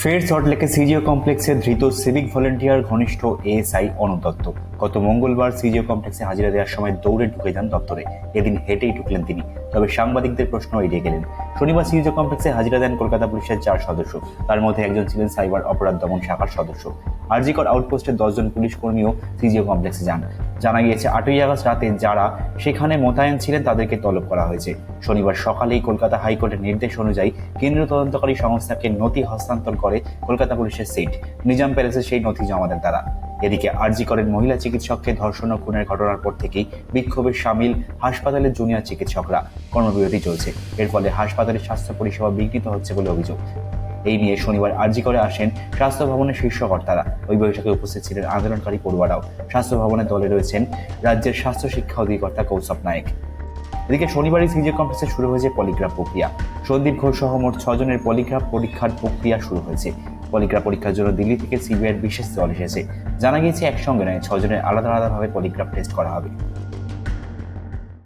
ফের সল্টলেকে সিজিও কমপ্লেক্সে ধৃত সিভিক ভলেন্টিয়ার ঘনিষ্ঠ এএসআই অনুপ দত্ত। গত মঙ্গলবার সিজিও কমপ্লেক্সে হাজিরা দেওয়ার সময় দৌড়ে ঢুকে যান দপ্তরে। এদিন হেঁটেই ঢুকলেন তিনি, তবে সাংবাদিকদের প্রশ্ন এড়িয়ে গেলেন। শনিবার সিজিও কমপ্লেক্সে হাজিরা দেন কলকাতা পুলিশের চার সদস্য। তার মধ্যে একজন ছিলেন সাইবার অপরাধ দমন শাখার সদস্য। আরজিকর আউটপোস্টের দশজন পুলিশ কর্মীও সিজিও কমপ্লেক্সে যান। জানা গিয়েছে, আটই আগস্ট রাতে যারা সেখানে মোতায়েন ছিলেন তাদেরকে তলব করা হয়েছে। শনিবার সকালেই কলকাতা হাইকোর্টের নির্দেশ অনুযায়ী কেন্দ্রীয় তদন্তকারী সংস্থাকে নথি হস্তান্তর করে কলকাতা পুলিশের সিট। নিজাম প্যালেসে সেই নথি জমা দেন তারা। এদিকে আরজি করেন মহিলা চিকিৎসককে ধর্ষণ ও খুনের ঘটনার পর থেকেই বিক্ষোভে সামিল হাসপাতালের জুনিয়র চিকিৎসকরা। কর্মবিরতি চলছে। এর ফলে হাসপাতালের স্বাস্থ্য পরিষেবা বিঘ্নিত হচ্ছে বলে অভিযোগ। এই নিয়ে শনিবার আরজি করে আসেন স্বাস্থ্য ভবনের শীর্ষ কর্তারা। ওই বৈঠকে উপস্থিত ছিলেন আন্দোলনকারী পড়ুয়ারাও। স্বাস্থ্য ভবনের দলে রয়েছেন রাজ্যের স্বাস্থ্য শিক্ষা অধিকর্তা কৌশব নায়েক। এদিকে শনিবারই সিজে কমপ্লেক্সে শুরু হয়েছে পলিগ্রাফ প্রক্রিয়া। সন্দীপ ঘোষ সহ মোট ছজনের পলিগ্রাফ পরীক্ষার প্রক্রিয়া শুরু হয়েছে। পলিগ্রাফ পরীক্ষার জন্য দিল্লি থেকে সিবিআইয়ের বিশেষ দল এসেছে। জানা গিয়েছে, একসঙ্গে নয়, ছজনের আলাদা আলাদাভাবে পলিগ্রাফ টেস্ট করা হবে।